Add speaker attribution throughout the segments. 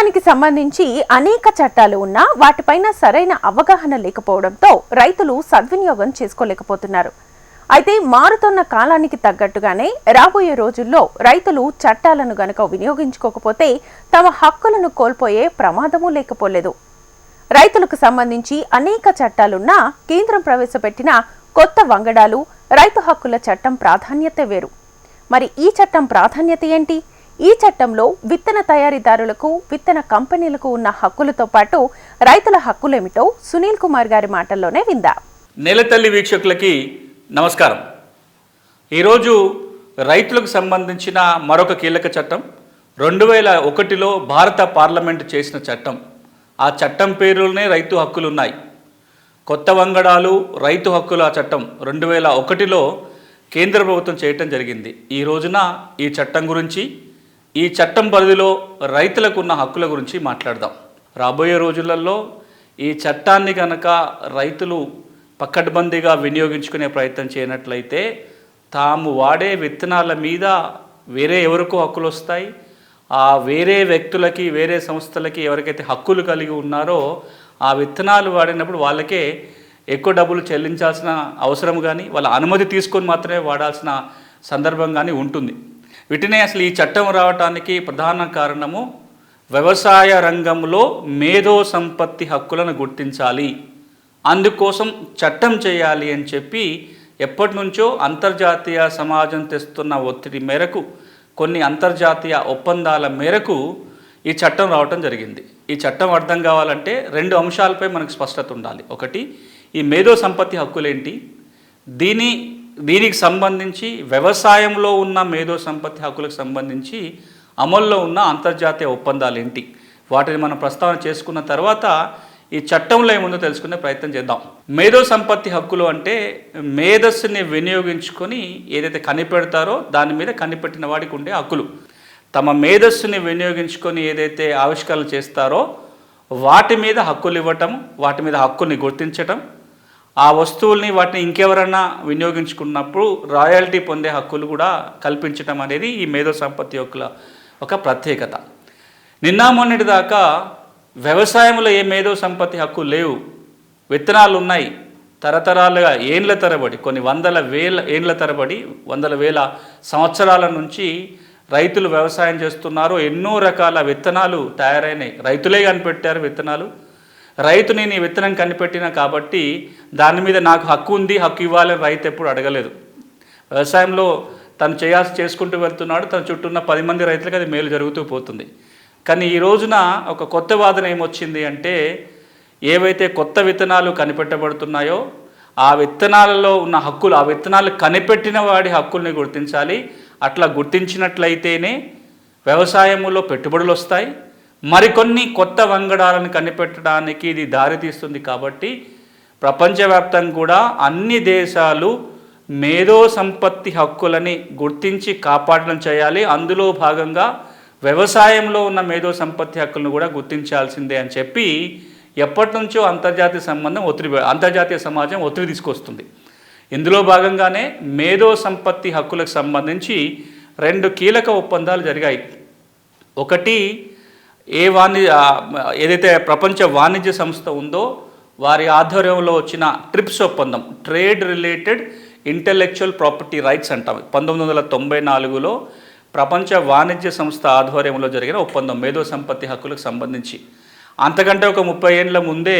Speaker 1: వ్యవసాయానికి సంబంధించి అనేక చట్టాలు ఉన్నా వాటిపైన సరైన అవగాహన లేకపోవడంతో రైతులు సద్వినియోగం చేసుకోలేకపోతున్నారు. అయితే మారుతున్న కాలానికి తగ్గట్టుగానే రాబోయే రోజుల్లో రైతులు చట్టాలను గనక వినియోగించుకోకపోతే తమ హక్కులను కోల్పోయే ప్రమాదమూ లేకపోలేదు. రైతులకు సంబంధించి అనేక చట్టాలున్నా కేంద్రం ప్రవేశపెట్టిన కొత్త వంగడాలు రైతు హక్కుల చట్టం ప్రాధాన్యత వేరు. మరి ఈ చట్టం ప్రాధాన్యత ఏంటి? ఈ చట్టంలో విత్తన తయారీదారులకు విత్తన కంపెనీలకు ఉన్న హక్కులతో పాటు రైతుల హక్కులేమిటో సునీల్ కుమార్ గారి మాటల్లోనే విందా.
Speaker 2: నెలతల్లి వీక్షకులకి నమస్కారం. ఈరోజు రైతులకు సంబంధించిన మరొక కీలక చట్టం రెండు వేల ఒకటిలో భారత పార్లమెంటు చేసిన చట్టం. ఆ చట్టం పేరులోనే రైతు హక్కులు ఉన్నాయి కొత్త వంగడాలు రైతు హక్కుల చట్టం రెండు వేల ఒకటిలో కేంద్ర ప్రభుత్వం చేయటం జరిగింది. ఈ రోజున ఈ చట్టం గురించి ఈ చట్టం పరిధిలో రైతులకు ఉన్న హక్కుల గురించి మాట్లాడదాం. రాబోయే రోజులలో ఈ చట్టాన్ని కనుక రైతులు పక్కడ్బందీగా వినియోగించుకునే ప్రయత్నం చేయనట్లయితే తాము వాడే విత్తనాల మీద వేరే ఎవరికో హక్కులు వస్తాయి. ఆ వేరే వ్యక్తులకి వేరే సంస్థలకి ఎవరికైతే హక్కులు కలిగి ఉన్నారో ఆ విత్తనాలు వాడినప్పుడు వాళ్ళకే ఎక్కువ డబ్బులు చెల్లించాల్సిన అవసరం కానీ వాళ్ళ అనుమతి తీసుకొని మాత్రమే వాడాల్సిన సందర్భం కానీ ఉంటుంది. వీటినే అసలు ఈ చట్టం రావటానికి ప్రధాన కారణము వ్యవసాయ రంగంలో మేధో సంపత్తి హక్కులను గుర్తించాలి. అందుకోసం చట్టం చేయాలి అని చెప్పి ఎప్పటి నుంచో అంతర్జాతీయ సమాజం తెస్తున్న ఒత్తిడి మేరకు కొన్ని అంతర్జాతీయ ఒప్పందాల మేరకు ఈ చట్టం రావటం జరిగింది. ఈ చట్టం అర్థం కావాలంటే రెండు అంశాలపై మనకు స్పష్టత ఉండాలి. ఒకటి ఈ మేధో సంపత్తి హక్కులేంటి? దీని దీనికి సంబంధించి వ్యవసాయంలో ఉన్న మేధో సంపత్తి హక్కులకు సంబంధించి అమల్లో ఉన్న అంతర్జాతీయ ఒప్పందాలు ఏంటి? వాటిని మనం ప్రస్తావన చేసుకున్న తర్వాత ఈ చట్టంలో ఏముందో తెలుసుకునే ప్రయత్నం చేద్దాం. మేధో సంపత్తి హక్కులు అంటే మేధస్సుని వినియోగించుకొని ఏదైతే కనిపెడతారో దాని మీద కనిపెట్టిన వాడికి ఉండే హక్కులు. తమ మేధస్సుని వినియోగించుకొని ఏదైతే ఆవిష్కరణలు చేస్తారో వాటి మీద హక్కులు ఇవ్వటం వాటి మీద హక్కుల్ని గుర్తించటం ఆ వస్తువుల్ని వాటిని ఇంకెవరన్నా వినియోగించుకున్నప్పుడు రాయల్టీ పొందే హక్కులు కూడా కల్పించడం అనేది ఈ మేధో సంపత్తి హక్కుల ఒక ప్రత్యేకత. నిన్న మొన్నటి దాకా వ్యవసాయంలో ఏ మేధో సంపత్తి హక్కు లేవు. విత్తనాలు ఉన్నాయి. తరతరాలుగా ఏండ్ల తరబడి కొన్ని వందల వేల ఏండ్ల తరబడి వందల వేల సంవత్సరాల నుంచి రైతులు వ్యవసాయం చేస్తున్నారు. ఎన్నో రకాల విత్తనాలు తయారైనాయి. రైతులే కనిపెట్టారు విత్తనాలు. రైతు నేను ఈ విత్తనం కనిపెట్టిన కాబట్టి దాని మీద నాకు హక్కు ఉంది హక్కు ఇవ్వాలని రైతు ఎప్పుడు అడగలేదు. వ్యవసాయంలో తను చేయాల్సి చేసుకుంటూ వెళ్తున్నాడు తన చుట్టూ ఉన్న పది మంది రైతులకు అది మేలు జరుగుతూ పోతుంది. కానీ ఈ రోజున ఒక కొత్త వాదన ఏమొచ్చింది అంటే ఏవైతే కొత్త విత్తనాలు కనిపెట్టబడుతున్నాయో ఆ విత్తనాలలో ఉన్న హక్కులు ఆ విత్తనాలు కనిపెట్టిన వాడి హక్కుల్ని గుర్తించాలి. అట్లా గుర్తించినట్లయితేనే వ్యవసాయంలో పెట్టుబడులు వస్తాయి మరికొన్ని కొత్త వంగడాలను కనిపెట్టడానికి ఇది దారితీస్తుంది కాబట్టి ప్రపంచవ్యాప్తంగా కూడా అన్ని దేశాలు మేధో సంపత్తి హక్కులని గుర్తించి కాపాడడం చేయాలి. అందులో భాగంగా వ్యవసాయంలో ఉన్న మేధో సంపత్తి హక్కులను కూడా గుర్తించాల్సిందే అని చెప్పి ఎప్పటి నుంచో అంతర్జాతీయ సంబంధం ఒత్తిడి అంతర్జాతీయ సమాజం ఒత్తిడి తీసుకొస్తుంది. ఇందులో భాగంగానే మేధో సంపత్తి హక్కులకు సంబంధించి రెండు కీలక ఒప్పందాలు జరిగాయి. ఒకటి ఏ వాణిజ్య ఏదైతే ప్రపంచ వాణిజ్య సంస్థ ఉందో వారి ఆధ్వర్యంలో వచ్చిన ట్రిప్స్ ఒప్పందం trade related intellectual property rights అంటాం. పంతొమ్మిది వందల తొంభై నాలుగులో ప్రపంచ వాణిజ్య సంస్థ ఆధ్వర్యంలో జరిగిన ఒప్పందం మేధో సంపత్తి హక్కులకు సంబంధించి. అంతకంటే ఒక ముప్పై ఏళ్ళ ముందే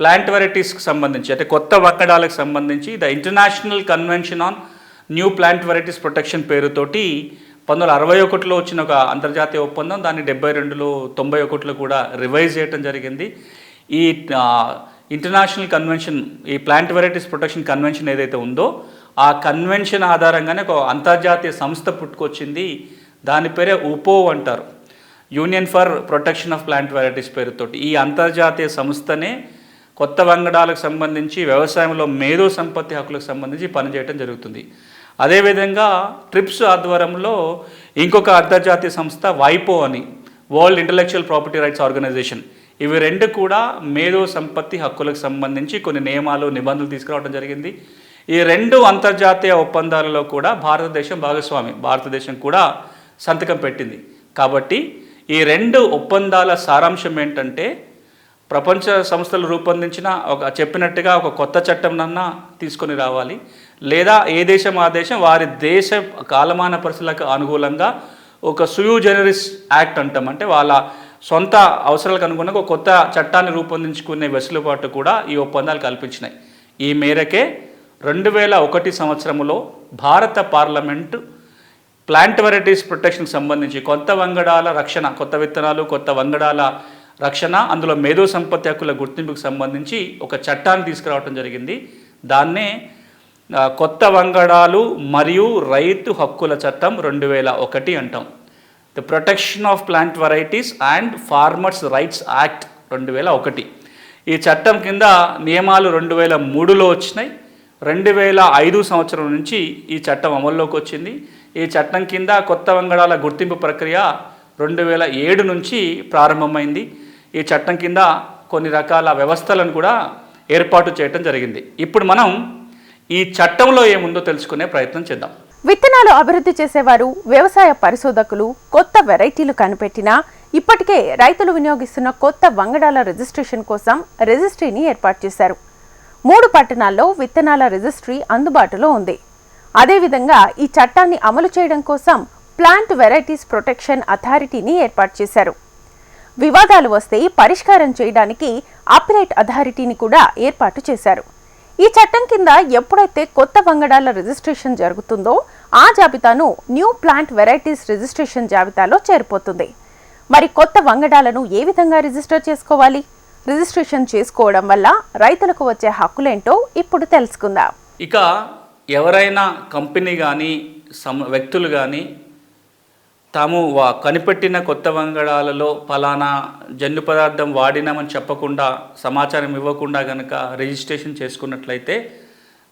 Speaker 2: ప్లాంట్ వెరైటీస్కి సంబంధించి అంటే కొత్త వక్కడాలకు సంబంధించి the international convention on new plant varieties protection పేరుతోటి పంతొమ్మిది వందల అరవై ఒకటిలో వచ్చిన ఒక అంతర్జాతీయ ఒప్పందం దాన్ని డెబ్బై రెండులో తొంభై ఒకటిలో కూడా రివైజ్ చేయడం జరిగింది. ఈ ఇంటర్నేషనల్ కన్వెన్షన్ ఈ ప్లాంట్ వెరైటీస్ ప్రొటెక్షన్ కన్వెన్షన్ ఏదైతే ఉందో ఆ కన్వెన్షన్ ఆధారంగానే ఒక అంతర్జాతీయ సంస్థ పుట్టుకొచ్చింది. దాని పేరే ఉపో అంటారు. Union for protection of plant varieties పేరుతోటి. ఈ అంతర్జాతీయ సంస్థనే కొత్త వంగడాలకు సంబంధించి వ్యవసాయంలో మేధో సంపత్తి హక్కులకు సంబంధించి పనిచేయడం జరుగుతుంది. అదేవిధంగా ట్రిప్స్ ఆధ్వర్యంలో ఇంకొక అంతర్జాతీయ సంస్థ వైపో అని world intellectual property rights organisation ఇవి రెండు కూడా మేధో సంపత్తి హక్కులకు సంబంధించి కొన్ని నియమాలు నిబంధనలు తీసుకురావడం జరిగింది. ఈ రెండు అంతర్జాతీయ ఒప్పందాలలో కూడా భారతదేశం భాగస్వామి భారతదేశం కూడా సంతకం పెట్టింది. కాబట్టి ఈ రెండు ఒప్పందాల సారాంశం ఏంటంటే ప్రపంచ సంస్థలు రూపొందించిన ఒక చెప్పినట్టుగా ఒక కొత్త చట్టంనన్నా తీసుకొని రావాలి. లేదా ఏ దేశం ఆ దేశం వారి దేశ కాలమాన పరిస్థితులకు అనుకూలంగా ఒక సుయూ జనరిస్ యాక్ట్ అంటాం. అంటే వాళ్ళ సొంత అవసరాలకు అనుగుణంగా ఒక కొత్త చట్టాన్ని రూపొందించుకునే వెసులుబాటు కూడా ఈ ఒప్పందాలు కల్పించినాయి. ఈ మేరకే రెండు వేల ఒకటి సంవత్సరంలో భారత పార్లమెంటు ప్లాంట్ వెరైటీస్ ప్రొటెక్షన్కి సంబంధించి కొత్త వంగడాల రక్షణ కొత్త విత్తనాలు కొత్త వంగడాల రక్షణ అందులో మేధో సంపత్తి హక్కుల గుర్తింపుకు సంబంధించి ఒక చట్టాన్ని తీసుకురావడం జరిగింది. దాన్నే కొత్త వంగడాలు మరియు రైతు హక్కుల చట్టం రెండు వేల ఒకటి అంటాం. The protection of plant varieties and farmers rights act రెండు వేల ఒకటి. ఈ చట్టం కింద నియమాలు రెండు వేల మూడులో వచ్చినాయి. రెండు వేల ఐదు సంవత్సరం నుంచి ఈ చట్టం అమల్లోకి వచ్చింది. ఈ చట్టం కింద కొత్త వంగడాల గుర్తింపు ప్రక్రియ రెండు వేల ఏడు నుంచి ప్రారంభమైంది. ఈ చట్టం కింద కొన్ని రకాల వ్యవస్థలను కూడా ఏర్పాటు చేయటం జరిగింది. ఇప్పుడు మనం ఈ చట్టంలో ఏముందో తెలుసుకునే ప్రయత్నం చేద్దాం.
Speaker 1: విత్తనాలు అభివృద్ధి చేసేవారు వ్యవసాయ పరిశోధకులు కొత్త వెరైటీలు కనిపెట్టినా ఇప్పటికే రైతులు వినియోగిస్తున్న కొత్త వంగడాల రిజిస్ట్రేషన్ కోసం రిజిస్ట్రీని ఏర్పాటు చేశారు. మూడు పట్టణాల్లో విత్తనాల రిజిస్ట్రీ అందుబాటులో ఉంది. అదేవిధంగా ఈ చట్టాన్ని అమలు చేయడం కోసం ప్లాంట్ వెరైటీస్ ప్రొటెక్షన్ అథారిటీని ఏర్పాటు చేశారు. వివాదాలు వస్తే పరిష్కారం చేయడానికి అపిలేట్ అథారిటీని కూడా ఏర్పాటు చేశారు. ఈ చట్టం కింద ఎప్పుడైతే కొత్త వంగడాల రిజిస్ట్రేషన్ జరుగుతుందో ఆ జాబితాను న్యూ ప్లాంట్ వెరైటీస్ రిజిస్ట్రేషన్ జాబితాలో చేరిపోతుంది. మరి కొత్త వంగడాలను ఏ విధంగా రిజిస్టర్ చేసుకోవాలి? రిజిస్ట్రేషన్ చేసుకోవడం వల్ల రైతులకు వచ్చే హక్కులేంటో ఇప్పుడు తెలుసుకుందాం.
Speaker 2: ఇక ఎవరైనా కంపెనీ కానీ సమ వ్యక్తులు కానీ తాము వా కనిపెట్టిన కొత్త వంగడాలలో ఫలానా జన్యు పదార్థం వాడినామని చెప్పకుండా సమాచారం ఇవ్వకుండా కనుక రిజిస్ట్రేషన్ చేసుకున్నట్లయితే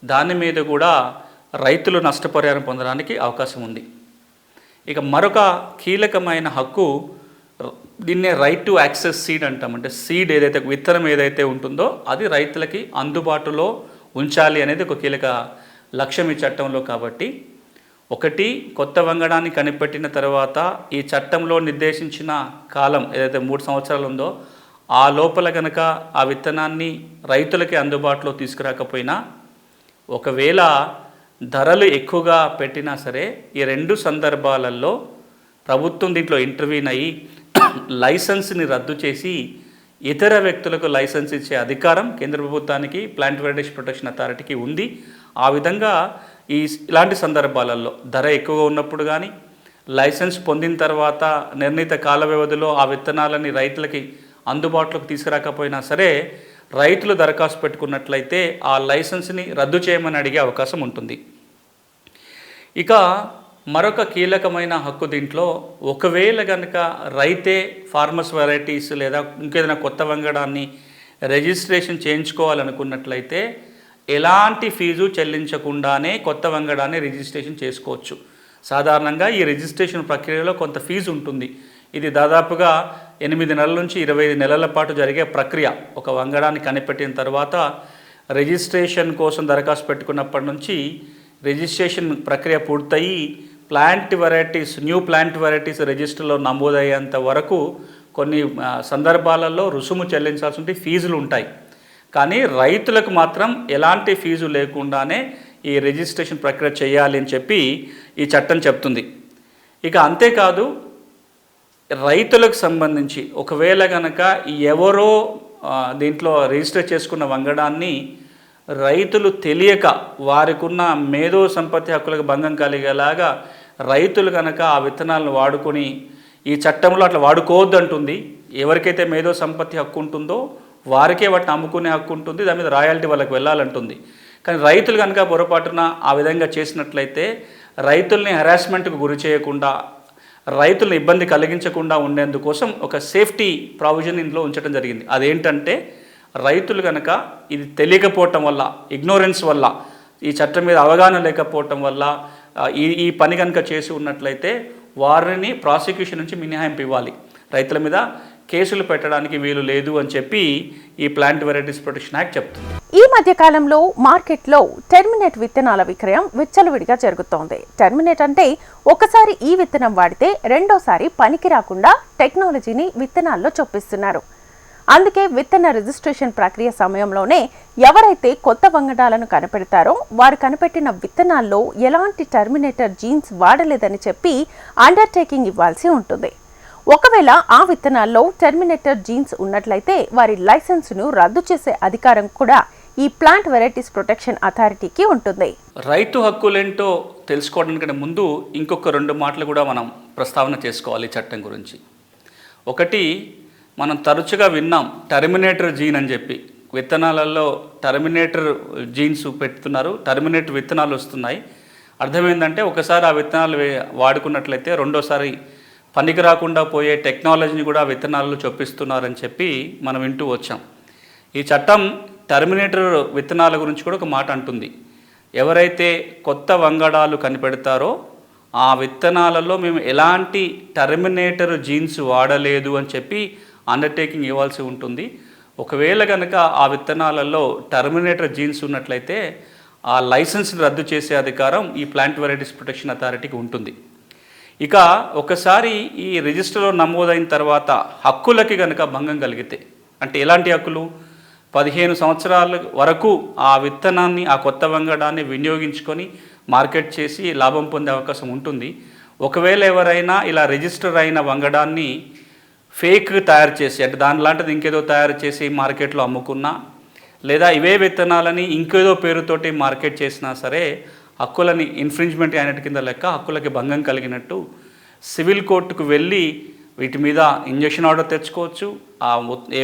Speaker 2: దాని మీద కూడా రైతులు నష్టపరిహారం పొందడానికి అవకాశం ఉంది. ఇక మరొక కీలకమైన హక్కు దీన్నే రైట్ టు యాక్సెస్ సీడ్ అంటాం. అంటే సీడ్ ఏదైతే విత్తనం ఏదైతే ఉంటుందో అది రైతులకి అందుబాటులో ఉంచాలి అనేది ఒక కీలక లక్ష్యం ఈ చట్టంలో కాబట్టి ఒకటి కొత్త వంగడాన్ని కనిపెట్టిన తర్వాత ఈ చట్టంలో నిర్దేశించిన కాలం ఏదైతే మూడు సంవత్సరాలు ఉందో ఆ లోపల గనక ఆ విత్తనాన్ని రైతులకి అందుబాటులో తీసుకురాకపోయినా ఒకవేళ ధరలు ఎక్కువగా పెట్టినా సరే ఈ రెండు సందర్భాలలో ప్రభుత్వం దీంట్లో ఇంటర్వ్యూన్ అయ్యి లైసెన్స్ని రద్దు చేసి ఇతర వ్యక్తులకు లైసెన్స్ ఇచ్చే అధికారం కేంద్ర ప్రభుత్వానికి ప్లాంట్ వెరైటీస్ ప్రొటెక్షన్ అథారిటీకి ఉంది. ఆ విధంగా ఈ ఇలాంటి సందర్భాలలో ధర ఎక్కువగా ఉన్నప్పుడు కానీ లైసెన్స్ పొందిన తర్వాత నిర్ణీత కాల వ్యవధిలో ఆ విత్తనాలని రైతులకి అందుబాటులోకి తీసుకురాకపోయినా సరే రైతులు దరఖాస్తు పెట్టుకున్నట్లయితే ఆ లైసెన్స్ని రద్దు చేయమని అడిగే అవకాశం ఉంటుంది. ఇక మరొక కీలకమైన హక్కు దీంట్లో ఒకవేళ కనుక రైతే ఫార్మర్స్ వెరైటీస్ లేదా ఇంకేదైనా కొత్త వంగడాన్ని రిజిస్ట్రేషన్ చేయించుకోవాలనుకున్నట్లయితే ఎలాంటి ఫీజు చెల్లించకుండానే కొత్త వంగడాన్ని రిజిస్ట్రేషన్ చేసుకోవచ్చు. సాధారణంగా ఈ రిజిస్ట్రేషన్ ప్రక్రియలో కొంత ఫీజు ఉంటుంది. ఇది దాదాపుగా ఎనిమిది నెలల నుంచి ఇరవై ఐదు నెలల పాటు జరిగే ప్రక్రియ. ఒక వంగడాన్ని కనిపెట్టిన తర్వాత రిజిస్ట్రేషన్ కోసం దరఖాస్తు పెట్టుకున్నప్పటి నుంచి రిజిస్ట్రేషన్ ప్రక్రియ పూర్తయి plant varieties new plant varieties రిజిస్టర్లో నమోదయ్యేంత వరకు కొన్ని సందర్భాలలో రుసుము చెల్లించాల్సి ఉంటే ఫీజులు ఉంటాయి. కానీ రైతులకు మాత్రం ఎలాంటి ఫీజు లేకుండానే ఈ రిజిస్ట్రేషన్ ప్రక్రియ చేయాలి అని చెప్పి ఈ చట్టం చెప్తుంది. ఇక అంతేకాదు రైతులకు సంబంధించి ఒకవేళ కనుక ఎవరో దీంట్లో రిజిస్టర్ చేసుకున్న వంగడాన్ని రైతులు తెలియక వారికున్న మేధో సంపత్తి హక్కులకు భంగం కలిగేలాగా రైతులు కనుక ఆ విత్తనాలను వాడుకొని ఈ చట్టంలో అట్లా వాడుకోవద్దంటుంది. ఎవరికైతే మేధో సంపత్తి హక్కు ఉంటుందో వారికే వాటిని అమ్ముకునే హక్కు ఉంటుంది దాని మీద రాయల్టీ వాళ్ళకి వెళ్ళాలంటుంది. కానీ రైతులు కనుక పొరపాటున ఆ విధంగా చేసినట్లయితే రైతుల్ని హెరాస్మెంట్కు గురి చేయకుండా రైతులను ఇబ్బంది కలిగించకుండా ఉండేందుకోసం ఒక సేఫ్టీ ప్రావిజన్ ఇందులో ఉంచడం జరిగింది. అదేంటంటే రైతులు కనుక ఇది తెలియకపోవటం వల్ల ఇగ్నోరెన్స్ వల్ల ఈ చట్టం మీద అవగాహన లేకపోవటం వల్ల ఈ ఈ పని కనుక చేసి ఉన్నట్లయితే వారిని ప్రాసిక్యూషన్ నుంచి మినహాయింపు ఇవ్వాలి. రైతుల మీద కేసులు పెట్టడానికి వీలు లేదు అని చెప్పి ఈ ప్లాంట్ వెరైటీస్ ప్రొటెక్షన్ యాక్ట్ చెప్తుంది.
Speaker 1: ఈ మధ్య కాలంలో మార్కెట్లో టెర్మినేట్ విత్తనాల విక్రయం విచ్చలవిడిగా జరుగుతోంది. టెర్మినేట్ అంటే ఒకసారి ఈ విత్తనం వాడితే రెండోసారి పనికి రాకుండా టెక్నాలజీని విత్తనాల్లో చొప్పిస్తున్నారు. అందుకే విత్తన రిజిస్ట్రేషన్ ప్రక్రియ సమయంలోనే ఎవరైతే కొత్త వంగడాలను కనిపెడతారో వారు కనిపెట్టిన విత్తనాల్లో ఎలాంటి టర్మినేటర్ జీన్స్ వాడలేదని చెప్పి అండర్టేకింగ్ ఇవ్వాల్సి ఉంటుంది. ఒకవేళ ఆ విత్తనాల్లో టెర్మినేటర్ జీన్స్ ఉన్నట్లయితే వారి లైసెన్సును రద్దు చేసే అధికారం కూడా ఈ ప్లాంట్ వెరైటీస్ ప్రొటెక్షన్ అథారిటీకి ఉంటుంది.
Speaker 2: రైతు హక్కులేంటో తెలుసుకోవడానికంటే ముందు ఇంకొక రెండు మాటలు కూడా మనం ప్రస్తావన చేసుకోవాలి చట్టం గురించి. ఒకటి మనం తరచుగా విన్నాం టర్మినేటర్ జీన్ అని చెప్పి. విత్తనాలలో టర్మినేటర్ జీన్స్ పెడుతున్నారు టర్మినేటర్ విత్తనాలు వస్తున్నాయి. అర్థమైందంటే ఒకసారి ఆ విత్తనాలు వాడుకున్నట్లయితే రెండోసారి పనికి రాకుండా పోయే టెక్నాలజీని కూడా విత్తనాలు విత్తనాల్లో చొప్పిస్తున్నారని చెప్పి మనం వింటూ వచ్చాం. ఈ చట్టం టర్మినేటర్ విత్తనాల గురించి కూడా ఒక మాట అంటుంది. ఎవరైతే కొత్త వంగడాలు కనిపెడతారో ఆ విత్తనాలలో మేము ఎలాంటి టర్మినేటర్ జీన్స్ వాడలేదు అని చెప్పి అండర్టేకింగ్ ఇవ్వాల్సి ఉంటుంది. ఒకవేళ కనుక ఆ విత్తనాలలో టర్మినేటర్ జీన్స్ ఉన్నట్లయితే ఆ లైసెన్స్ని రద్దు చేసే అధికారం ఈ ప్లాంట్ వెరైటీస్ ప్రొటెక్షన్ అథారిటీకి ఉంటుంది. ఇక ఒకసారి ఈ రిజిస్టర్లో నమోదైన తర్వాత హక్కులకి కనుక భంగం కలిగితే అంటే ఎలాంటి హక్కులు? పదిహేను సంవత్సరాల వరకు ఆ విత్తనాన్ని ఆ కొత్త వంగడాన్ని వినియోగించుకొని మార్కెట్ చేసి లాభం పొందే అవకాశం ఉంటుంది. ఒకవేళ ఎవరైనా ఇలా రిజిస్టర్ అయిన వంగడాన్ని ఫేక్ తయారు చేసి అంటే దాని లాంటిది ఇంకేదో తయారు చేసి మార్కెట్లో అమ్ముకున్నా లేదా ఇవే విత్తనాలని ఇంకేదో పేరుతోటి మార్కెట్ చేసినా సరే హక్కులని ఇన్ఫ్రింజ్మెంట్ అయినట్టు కింద లెక్క హక్కులకి భంగం కలిగినట్టు సివిల్ కోర్టుకు వెళ్ళి వీటి మీద ఇంజక్షన్ ఆర్డర్ తెచ్చుకోవచ్చు. ఆ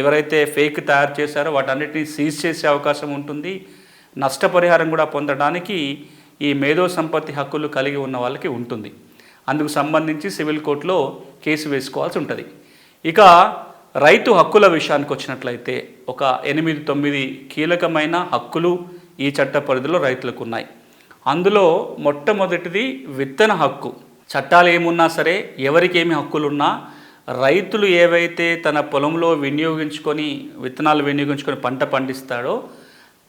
Speaker 2: ఎవరైతే ఫేక్ తయారు చేశారో వాటన్నిటిని సీజ్ చేసే అవకాశం ఉంటుంది. నష్టపరిహారం కూడా పొందడానికి ఈ మేధో సంపత్తి హక్కులు కలిగి ఉన్న వాళ్ళకి ఉంటుంది. అందుకు సంబంధించి సివిల్ కోర్టులో కేసు వేసుకోవాల్సి ఉంటుంది. ఇక రైతు హక్కుల విషయానికి వచ్చినట్లయితే ఒక ఎనిమిది తొమ్మిది కీలకమైన హక్కులు ఈ చట్ట పరిధిలో రైతులకు ఉన్నాయి. అందులో మొట్టమొదటిది విత్తన హక్కు. చట్టాలు ఏమున్నా సరే ఎవరికి ఏమి హక్కులున్నా రైతులు ఏవైతే తన పొలంలో వినియోగించుకొని విత్తనాలు వినియోగించుకొని పంట పండిస్తాడో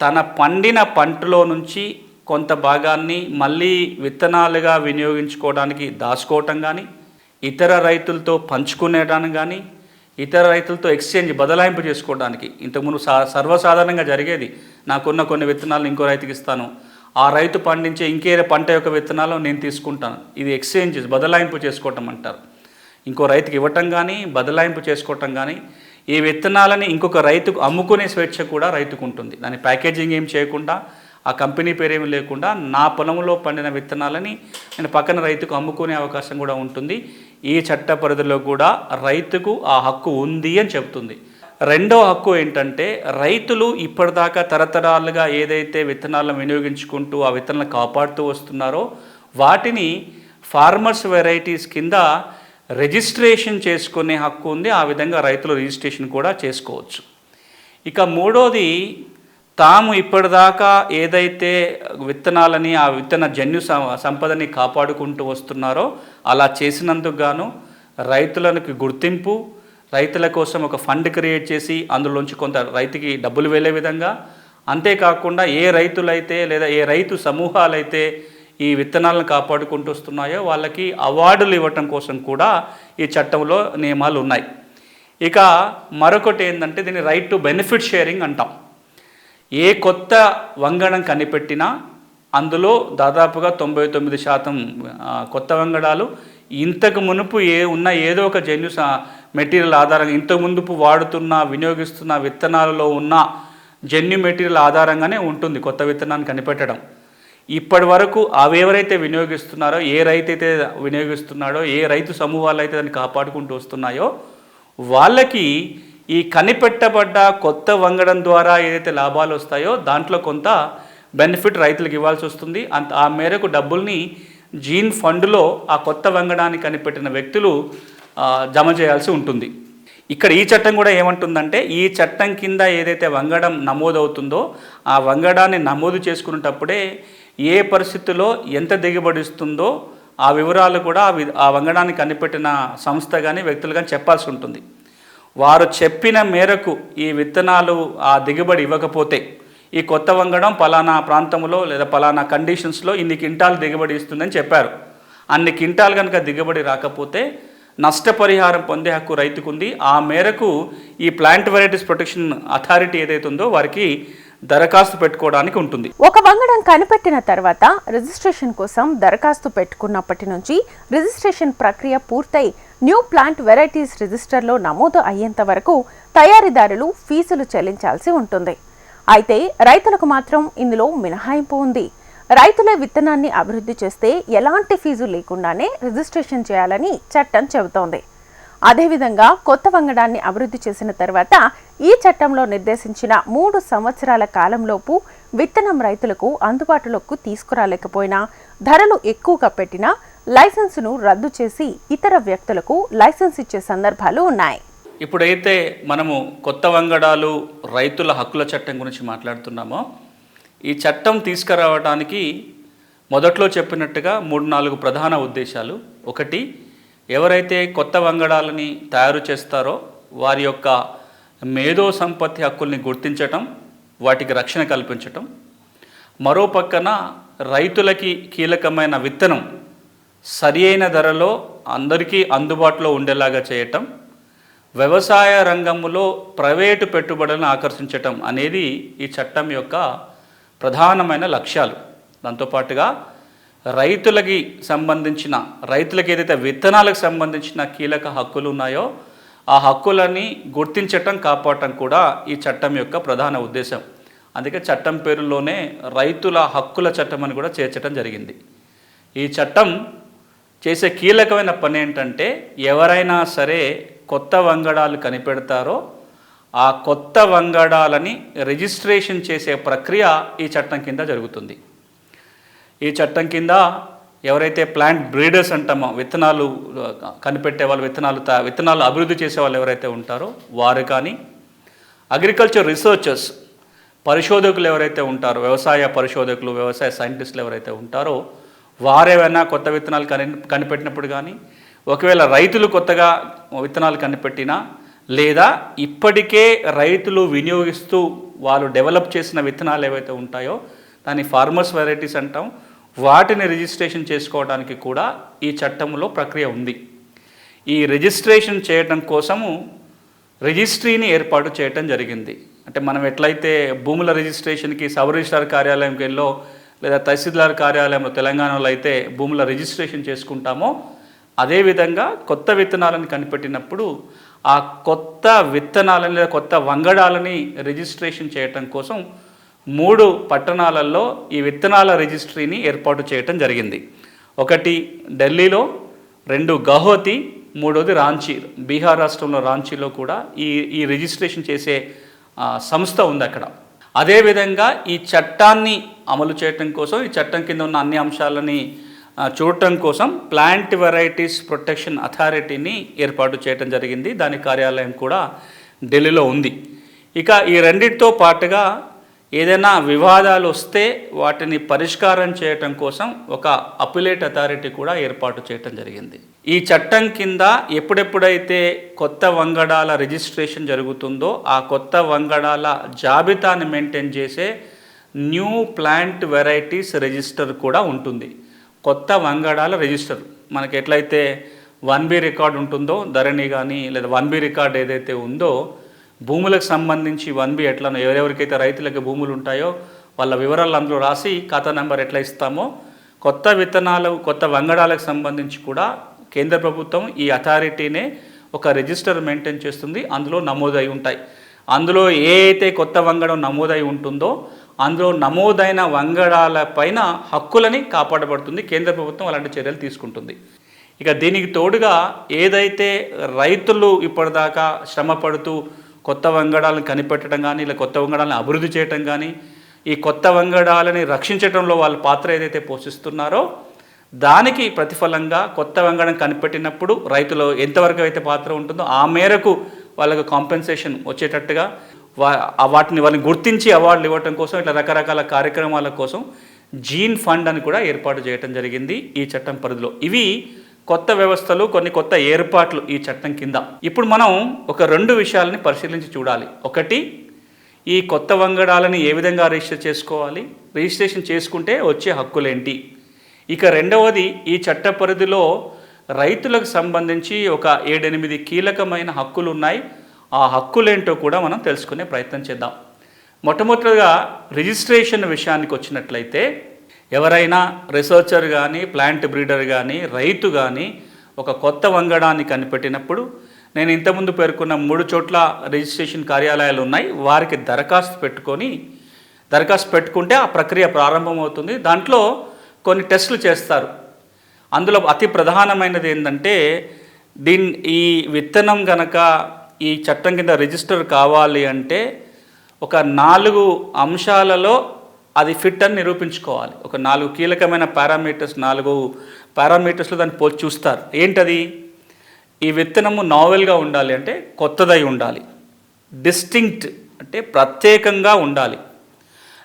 Speaker 2: తన పండిన పంటలో నుంచి కొంత భాగాన్ని మళ్ళీ విత్తనాలుగా వినియోగించుకోవడానికి దాచుకోవటం కానీ ఇతర రైతులతో పంచుకునేటానికి కానీ ఇతర రైతులతో ఎక్స్చేంజ్ బదలాయింపు చేసుకోవడానికి. ఇంతకుముందు సా సర్వసాధారణంగా జరిగేది నాకున్న కొన్ని విత్తనాలు ఇంకో రైతుకి ఇస్తాను ఆ రైతు పండించే ఇంకే పంట యొక్క విత్తనాలు నేను తీసుకుంటాను. ఇది ఎక్స్చేంజెస్ బదలాయింపు చేసుకోవటం అంటారు. ఇంకో రైతుకి ఇవ్వటం కానీ బదలాయింపు చేసుకోవటం కానీ ఈ విత్తనాలని ఇంకొక రైతుకు అమ్ముకునే స్వేచ్ఛ కూడా రైతుకు ఉంటుంది. దాని ప్యాకేజింగ్ ఏం చేయకుండా ఆ కంపెనీ పేరేమి లేకుండా నా పొలంలో పండిన విత్తనాలని నేను పక్కన రైతుకు అమ్ముకునే అవకాశం కూడా ఉంటుంది. ఈ చట్ట పరిధిలో కూడా రైతుకు ఆ హక్కు ఉంది అని చెబుతుంది. రెండో హక్కు ఏంటంటే రైతులు ఇప్పటిదాకా తరతరాలుగా ఏదైతే విత్తనాలను వినియోగించుకుంటూ ఆ విత్తనాలను కాపాడుతూ వస్తున్నారో వాటిని ఫార్మర్స్ వెరైటీస్ కింద రిజిస్ట్రేషన్ చేసుకునే హక్కు ఉంది. ఆ విధంగా రైతులు రిజిస్ట్రేషన్ కూడా చేసుకోవచ్చు. ఇక మూడోది తాము ఇప్పటిదాకా ఏదైతే విత్తనాలని ఆ విత్తన జన్యు సంపదని కాపాడుకుంటూ వస్తున్నారో అలా చేసినందుకు గాను రైతులకు గుర్తింపు రైతుల కోసం ఒక ఫండ్ క్రియేట్ చేసి అందులోంచి కొంత రైతుకి డబ్బులు వెళ్ళే విధంగా. అంతేకాకుండా ఏ రైతులైతే లేదా ఏ రైతు సమూహాలైతే ఈ విత్తనాలను కాపాడుకుంటూ వస్తున్నాయో వాళ్ళకి అవార్డులు ఇవ్వటం కోసం కూడా ఈ చట్టంలో నియమాలు ఉన్నాయి. ఇక మరొకటి ఏంటంటే దీన్ని రైట్ టు బెనిఫిట్ షేరింగ్ అంటాం. ఏ కొత్త వంగడం కనిపెట్టినా అందులో దాదాపుగా తొంభై తొమ్మిది శాతం కొత్త వంగడాలు. ఇంతకు మునుపు ఏ ఉన్న ఏదో ఒక జన్యు మెటీరియల్ ఆధారంగా ఇంతకు ముందు వాడుతున్న వినియోగిస్తున్న విత్తనాలలో ఉన్న జన్యు మెటీరియల్ ఆధారంగానే ఉంటుంది కొత్త విత్తనాన్ని కనిపెట్టడం. ఇప్పటి వరకు అవి ఎవరైతే వినియోగిస్తున్నారో ఏ రైతు అయితే వినియోగిస్తున్నాడో ఏ రైతు సమూహాలు అయితే దాన్ని కాపాడుకుంటూ వస్తున్నాయో వాళ్ళకి ఈ కనిపెట్టబడ్డ కొత్త వంగడం ద్వారా ఏదైతే లాభాలు వస్తాయో దాంట్లో కొంత బెనిఫిట్ రైతులకు ఇవ్వాల్సి వస్తుంది. అంత ఆ మేరకు డబ్బుల్ని జీన్ ఫండ్లో ఆ కొత్త వంగడాన్ని కనిపెట్టిన వ్యక్తులు జమ చేయాల్సి ఉంటుంది. ఇక్కడ ఈ చట్టం కూడా ఏమంటుందంటే ఈ చట్టం కింద ఏదైతే వంగడం నమోదవుతుందో ఆ వంగడాన్ని నమోదు చేసుకునేటప్పుడే ఏ పరిస్థితిలో ఎంత దిగుబడి ఇస్తుందో ఆ వివరాలు కూడా ఆ వంగడాన్ని కనిపెట్టిన సంస్థ కానీ వ్యక్తులు కానీ చెప్పాల్సి ఉంటుంది. వారు చెప్పిన మేరకు ఈ విత్తనాలు ఆ దిగుబడి ఇవ్వకపోతే ఈ కొత్త వంగడం పలానా ప్రాంతంలో లేదా పలానా కండిషన్స్లో ఇన్ని కింటాలు దిగుబడి ఇస్తుందని చెప్పారు. అన్ని కింటాలు కనుక దిగుబడి రాకపోతే నష్టపరిహారం పొందే హక్కు రైతుకు ఉంది ఆ మేరకు ఈ ప్లాంట్ వెరైటీస్ ప్రొటెక్షన్ అథారిటీ ఏదైతే ఉందో వారికి దరఖాస్తు పెట్టుకోవడానికి ఉంటుంది.
Speaker 1: ఒక వంగడం కనిపెట్టిన తర్వాత రిజిస్ట్రేషన్ కోసం దరఖాస్తు పెట్టుకున్నప్పటి నుంచి రిజిస్ట్రేషన్ ప్రక్రియ పూర్తయి న్యూ ప్లాంట్ వెరైటీస్ రిజిస్టర్లో నమోదు అయ్యేంత వరకు తయారీదారులు ఫీజులు చెల్లించాల్సి ఉంటుంది. అయితే రైతులకు మాత్రం ఇందులో మినహాయింపు ఉంది. రైతుల విత్తనాన్ని అభివృద్ధి చేస్తే ఎలాంటి ఫీజు లేకుండానే రిజిస్ట్రేషన్ చేయాలని చట్టం చెబుతోంది. అదేవిధంగా కొత్త వంగడాన్ని అభివృద్ధి చేసిన తర్వాత ఈ చట్టంలో నిర్దేశించిన మూడు సంవత్సరాల కాలంలోపు విత్తనం రైతులకు అందుబాటులోకి తీసుకురాలేకపోయినా ధరలు ఎక్కువగా పెట్టినా లైసెన్సును రద్దు చేసి ఇతర వ్యక్తులకు లైసెన్స్ ఇచ్చే సందర్భాలు ఉన్నాయి.
Speaker 2: ఇప్పుడైతే మనము కొత్త వంగడాలు రైతుల హక్కుల చట్టం గురించి మాట్లాడుతున్నామో ఈ చట్టం తీసుకురావడానికి మొదట్లో చెప్పినట్టుగా మూడు నాలుగు ప్రధాన ఉద్దేశాలు. ఒకటి ఎవరైతే కొత్త వంగడాలని తయారు చేస్తారో వారి యొక్క మేధో సంపత్తి హక్కుల్ని గుర్తించటం వాటికి రక్షణ కల్పించటం. మరో పక్కన రైతులకి కీలకమైన విత్తనం సరి అయిన ధరలో అందరికీ అందుబాటులో ఉండేలాగా చేయటం వ్యవసాయ రంగంలో ప్రైవేటు పెట్టుబడులను ఆకర్షించటం అనేది ఈ చట్టం యొక్క ప్రధానమైన లక్ష్యాలు. దాంతోపాటుగా రైతులకి సంబంధించిన రైతులకి ఏదైతే విత్తనాలకు సంబంధించిన కీలక హక్కులు ఉన్నాయో ఆ హక్కులని గుర్తించటం కాపాడటం కూడా ఈ చట్టం యొక్క ప్రధాన ఉద్దేశం. అందుకే చట్టం పేరులోనే రైతుల హక్కుల చట్టం అని కూడా చేర్చడం జరిగింది. ఈ చట్టం చేసే కీలకమైన పని ఏంటంటే ఎవరైనా సరే కొత్త వంగడాలు కనిపెడతారో ఆ కొత్త వంగడాలని రిజిస్ట్రేషన్ చేసే ప్రక్రియ ఈ చట్టం కింద జరుగుతుంది. ఈ చట్టం కింద ఎవరైతే ప్లాంట్ బ్రీడర్స్ అంటామో విత్తనాలు కనిపెట్టే వాళ్ళు విత్తనాలు తా విత్తనాలు అభివృద్ధి చేసే వాళ్ళు ఎవరైతే ఉంటారో వారు కానీ అగ్రికల్చర్ రీసెర్చర్స్ పరిశోధకులు ఎవరైతే ఉంటారో వ్యవసాయ పరిశోధకులు వ్యవసాయ సైంటిస్టులు ఎవరైతే ఉంటారో వారేమైనా కొత్త విత్తనాలు కని కనిపెట్టినప్పుడు కానీ ఒకవేళ రైతులు కొత్తగా విత్తనాలు కనిపెట్టినా లేదా ఇప్పటికే రైతులు వినియోగిస్తూ వాళ్ళు డెవలప్ చేసిన విత్తనాలు ఏవైతే ఉంటాయో దాన్ని ఫార్మర్స్ వెరైటీస్ అంటాం వాటిని రిజిస్ట్రేషన్ చేసుకోవడానికి కూడా ఈ చట్టంలో ప్రక్రియ ఉంది. ఈ రిజిస్ట్రేషన్ చేయటం కోసము రిజిస్ట్రీని ఏర్పాటు చేయటం జరిగింది. అంటే మనం ఎట్లయితే భూముల రిజిస్ట్రేషన్కి సబ్ రిజిస్ట్రార్ కార్యాలయంకి వెళ్ళో లేదా తహసీల్దార్ కార్యాలయంలో తెలంగాణలో అయితే భూముల రిజిస్ట్రేషన్ చేసుకుంటామో అదేవిధంగా కొత్త విత్తనాలను కనిపెట్టినప్పుడు ఆ కొత్త విత్తనాలని లేదా కొత్త వంగడాలని రిజిస్ట్రేషన్ చేయటం కోసం మూడు పట్టణాలలో ఈ విత్తనాల రిజిస్ట్రీని ఏర్పాటు చేయటం జరిగింది. ఒకటి ఢిల్లీలో రెండు గౌహతి మూడోది రాంచీ బీహార్ రాష్ట్రంలో రాంచీలో కూడా ఈ ఈ రిజిస్ట్రేషన్ చేసే సంస్థ ఉంది అక్కడ. అదేవిధంగా ఈ చట్టాన్ని అమలు చేయటం కోసం ఈ చట్టం కింద ఉన్న అన్ని అంశాలని చూడటం కోసం ప్లాంట్ వెరైటీస్ ప్రొటెక్షన్ అథారిటీని ఏర్పాటు చేయటం జరిగింది. దాని కార్యాలయం కూడా ఢిల్లీలో ఉంది. ఇక ఈ రెండింటితో పాటుగా ఏదైనా వివాదాలు వస్తే వాటిని పరిష్కారం చేయటం కోసం ఒక అపిలేట్ అథారిటీ కూడా ఏర్పాటు చేయటం జరిగింది. ఈ చట్టం కింద ఎప్పుడెప్పుడైతే కొత్త వంగడాల రిజిస్ట్రేషన్ జరుగుతుందో ఆ కొత్త వంగడాల జాబితాను మెయింటైన్ చేసే న్యూ ప్లాంట్ వెరైటీస్ రిజిస్టర్ కూడా ఉంటుంది. కొత్త వంగడాల రిజిస్టర్ మనకి ఎట్లయితే వన్ బి రికార్డ్ ఉంటుందో ధరణి కానీ లేదా వన్ బి రికార్డ్ ఏదైతే ఉందో భూములకు సంబంధించి వన్ బి ఎట్లా ఎవరెవరికైతే రైతులకు భూములు ఉంటాయో వాళ్ళ వివరాలు అందులో రాసి ఖాతా నెంబర్ ఎట్లా ఇస్తామో కొత్త విత్తనాలు కొత్త వంగడాలకు సంబంధించి కూడా కేంద్ర ప్రభుత్వం ఈ అథారిటీనే ఒక రిజిస్టర్ మెయింటైన్ చేస్తుంది. అందులో నమోదై ఉంటాయి. అందులో ఏ అయితే కొత్త వంగడం నమోదై ఉంటుందో అందులో నమోదైన వంగడాల పైన హక్కులని కాపాడబడుతుంది. కేంద్ర ప్రభుత్వం అలాంటి చర్యలు తీసుకుంటుంది. ఇక దీనికి తోడుగా ఏదైతే రైతులు ఇప్పటిదాకా శ్రమ పడుతూ కొత్త వంగడాలను కనిపెట్టడం కానీ ఇలా కొత్త వంగడాలను అభివృద్ధి చేయటం కానీ ఈ కొత్త వంగడాలని రక్షించడంలో వాళ్ళ పాత్ర ఏదైతే పోషిస్తున్నారో దానికి ప్రతిఫలంగా కొత్త వంగడం కనిపెట్టినప్పుడు రైతులు ఎంతవరకు అయితే పాత్ర ఉంటుందో ఆ మేరకు వాళ్ళకు కాంపెన్సేషన్ వచ్చేటట్టుగా వా వాటిని వాళ్ళని గుర్తించి అవార్డులు ఇవ్వటం కోసం ఇట్లా రకరకాల కార్యక్రమాల కోసం జీన్ ఫండ్ అని కూడా ఏర్పాటు చేయటం జరిగింది ఈ చట్టం పరిధిలో. ఇవి కొత్త వ్యవస్థలు కొన్ని కొత్త ఏర్పాట్లు ఈ చట్టం కింద. ఇప్పుడు మనం ఒక రెండు విషయాలని పరిశీలించి చూడాలి. ఒకటి ఈ కొత్త వంగడాలని ఏ విధంగా రిజిస్టర్ చేసుకోవాలి? రిజిస్ట్రేషన్ చేసుకుంటే వచ్చే హక్కులేంటి? ఇక రెండవది ఈ చట్ట పరిధిలో రైతులకు సంబంధించి ఒక ఏడెనిమిది కీలకమైన హక్కులు ఉన్నాయి ఆ హక్కులేంటో కూడా మనం తెలుసుకునే ప్రయత్నం చేద్దాం. మొట్టమొదటిగా రిజిస్ట్రేషన్ విషయానికి వచ్చినట్లయితే ఎవరైనా రీసెర్చర్ కానీ ప్లాంట్ బ్రీడర్ కానీ రైతు కానీ ఒక కొత్త వంగడాన్ని కనిపెట్టినప్పుడు నేను ఇంతకుముందు పేర్కొన్న మూడు చోట్ల రిజిస్ట్రేషన్ కార్యాలయాలు ఉన్నాయి. వారికి దరఖాస్తు పెట్టుకొని దరఖాస్తు పెట్టుకుంటే ఆ ప్రక్రియ ప్రారంభమవుతుంది. దాంట్లో కొన్ని టెస్టులు చేస్తారు. అందులో అతి ప్రధానమైనది ఏంటంటే దీని ఈ విత్తనం గనక ఈ చట్టం కింద రిజిస్టర్ కావాలి అంటే ఒక నాలుగు అంశాలలో అది ఫిట్ అని నిరూపించుకోవాలి. ఒక నాలుగు కీలకమైన పారామీటర్స్ నాలుగు పారామీటర్స్లో దాన్ని పోల్చి చూస్తారు. ఏంటది? ఈ విత్తనము నావెల్గా ఉండాలి అంటే కొత్తదై ఉండాలి. డిస్టింక్ట్ అంటే ప్రత్యేకంగా ఉండాలి.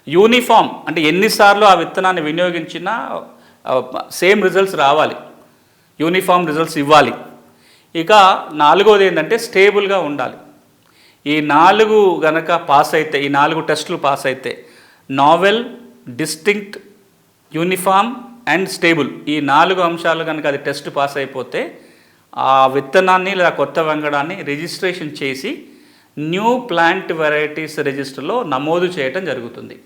Speaker 2: యూనిఫామ్ అంటే ఎన్నిసార్లు ఆ విత్తనాన్ని వినియోగించినా సేమ్ రిజల్ట్స్ రావాలి. యూనిఫామ్ రిజల్ట్స్ ఇవ్వాలి. ఇక నాలుగోది ఏంటంటే స్టేబుల్గా ఉండాలి. ఈ నాలుగు గనక పాస్ అయితే ఈ నాలుగు టెస్టులు పాస్ అయితే novel distinct uniform and stable ఈ నాలుగు అంశాలు కనుక అది టెస్ట్ పాస్ అయిపోతే ఆ విత్తనాన్ని లేదా కొత్త వంగడాన్ని రిజిస్ట్రేషన్ చేసి న్యూ ప్లాంట్ వెరైటీస్ రిజిస్టర్లో నమోదు చేయటం జరుగుతుంది.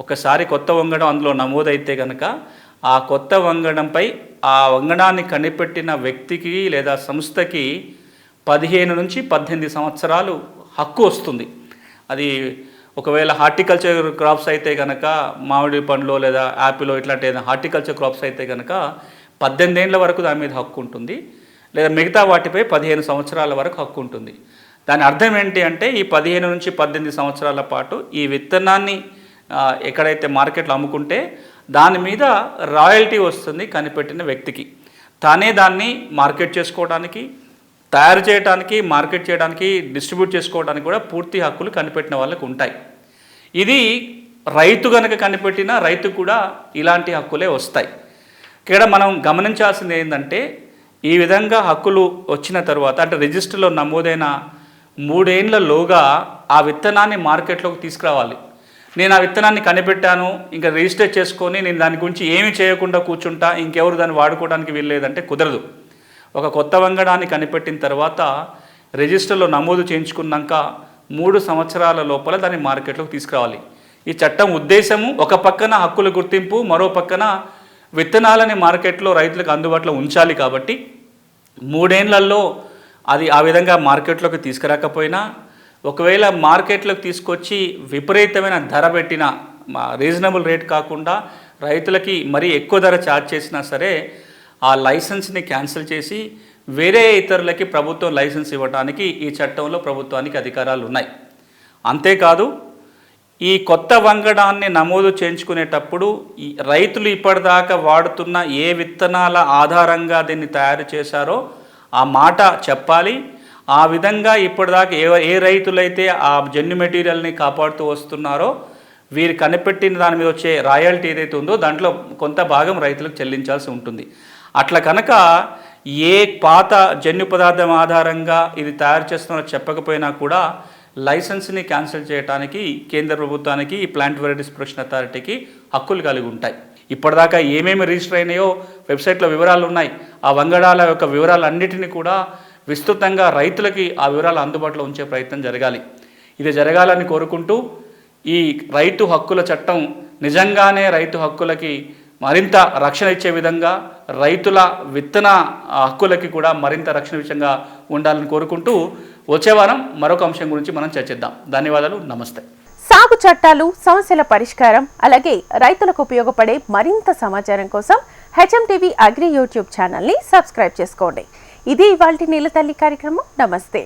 Speaker 2: ఒకసారి కొత్త వంగడం అందులో నమోదైతే కనుక ఆ కొత్త వంగడంపై ఆ వంగడాన్ని కనిపెట్టిన వ్యక్తికి లేదా సంస్థకి పదిహేను నుంచి పద్దెనిమిది సంవత్సరాలు హక్కు వస్తుంది. అది ఒకవేళ హార్టికల్చర్ క్రాప్స్ అయితే కనుక మామిడి పండ్లు లేదా యాపిల్ ఇట్లాంటి ఏదైనా హార్టికల్చర్ క్రాప్స్ అయితే కనుక పద్దెనిమిది ఏళ్ళ వరకు దాని మీద హక్కు ఉంటుంది. లేదా మిగతా వాటిపై పదిహేను సంవత్సరాల వరకు హక్కు ఉంటుంది. దాని అర్థం ఏంటి అంటే ఈ పదిహేను నుంచి పద్దెనిమిది సంవత్సరాల పాటు ఈ విత్తనాన్ని ఎక్కడైతే మార్కెట్లో అమ్ముకుంటే దాని మీద రాయల్టీ వస్తుంది కనిపెట్టిన వ్యక్తికి. తానే దాన్ని మార్కెట్ చేసుకోవడానికి తయారు చేయడానికి మార్కెట్ చేయడానికి డిస్ట్రిబ్యూట్ చేసుకోవడానికి కూడా పూర్తి హక్కులు కనిపెట్టిన వాళ్ళకు ఉంటాయి. ఇది రైతు కనుక కనిపెట్టిన రైతు కూడా ఇలాంటి హక్కులే వస్తాయి. ఇక్కడ మనం గమనించాల్సింది ఏంటంటే ఈ విధంగా హక్కులు వచ్చిన తర్వాత అంటే రిజిస్టర్లో నమోదైన మూడేండ్లలోగా ఆ విత్తనాన్ని మార్కెట్లోకి తీసుకురావాలి. నేను ఆ విత్తనాన్ని కనిపెట్టాను ఇంకా రిజిస్టర్ చేసుకొని నేను దాని గురించి ఏమి చేయకుండా కూర్చుంటా ఇంకెవరు దాన్ని వాడుకోవడానికి వీల్లేదంటే కుదరదు. ఒక కొత్త వంగడాన్ని కనిపెట్టిన తర్వాత రిజిస్టర్లో నమోదు చేయించుకున్నాక మూడు సంవత్సరాల లోపల దాన్ని మార్కెట్లోకి తీసుకురావాలి. ఈ చట్టం ఉద్దేశము ఒక పక్కన హక్కుల గుర్తింపు మరో పక్కన విత్తనాలని మార్కెట్లో రైతులకు అందుబాటులో ఉంచాలి కాబట్టి మూడేళ్ళలో అది ఆ విధంగా మార్కెట్లోకి తీసుకురాకపోయినా ఒకవేళ మార్కెట్లోకి తీసుకొచ్చి విపరీతమైన ధర పెట్టిన రీజనబుల్ రేట్ కాకుండా రైతులకి మరీ ఎక్కువ ధర ఛార్జ్ చేసినా సరే ఆ లైసెన్స్ని క్యాన్సిల్ చేసి వేరే ఇతరులకి ప్రభుత్వం లైసెన్స్ ఇవ్వడానికి ఈ చట్టంలో ప్రభుత్వానికి అధికారాలు ఉన్నాయి. అంతేకాదు ఈ కొత్త వంగడాన్ని నమోదు చేయించుకునేటప్పుడు ఈ రైతులు ఇప్పటిదాకా వాడుతున్న ఏ విత్తనాల ఆధారంగా దీన్ని తయారు చేశారో ఆ మాట చెప్పాలి. ఆ విధంగా ఇప్పటిదాకా ఏ ఏ రైతులైతే ఆ జన్యు మెటీరియల్ని కాపాడుతూ వస్తున్నారో వీరు కనిపెట్టిన దాని మీద వచ్చే రాయల్టీ ఏదైతే ఉందో దాంట్లో కొంత భాగం రైతులకు చెల్లించాల్సి ఉంటుంది. అట్లా కనుక ఏ పాత జన్యు పదార్థం ఆధారంగా ఇది తయారు చేస్తున్నారో చెప్పకపోయినా కూడా లైసెన్స్ని క్యాన్సిల్ చేయడానికి కేంద్ర ప్రభుత్వానికి ఈ ప్లాంట్ వెరైటీస్ ప్రొడక్షన్ అథారిటీకి హక్కులు కలిగి ఉంటాయి. ఇప్పటిదాకా ఏమేమి రిజిస్టర్ అయినాయో వెబ్సైట్లో వివరాలు ఉన్నాయి. ఆ వంగడాల యొక్క వివరాలన్నిటిని కూడా విస్తృతంగా రైతులకి ఆ వివరాలు అందుబాటులో ఉంచే ప్రయత్నం జరగాలి. ఇది జరగాలని కోరుకుంటూ ఈ రైతు హక్కుల చట్టం నిజంగానే రైతు హక్కులకి మరింత రక్షణ ఇచ్చే విధంగా రైతుల విత్తన హక్కులకి కూడా మరింత రక్షణ విషయంగా ఉండాలని కోరుకుంటూ వచ్చే వారం మరొక అంశం గురించి మనం చర్చిద్దాం. ధన్యవాదాలు. నమస్తే.
Speaker 1: సాగు చట్టాలు సమస్యల పరిష్కారం అలాగే రైతులకు ఉపయోగపడే మరింత సమాచారం కోసం హెచ్ఎం టీవీ అగ్రి యూట్యూబ్ ఛానల్ని సబ్స్క్రైబ్ చేసుకోండి. ఇది ఇవాళ నీళ్ళ తల్లి కార్యక్రమం. నమస్తే.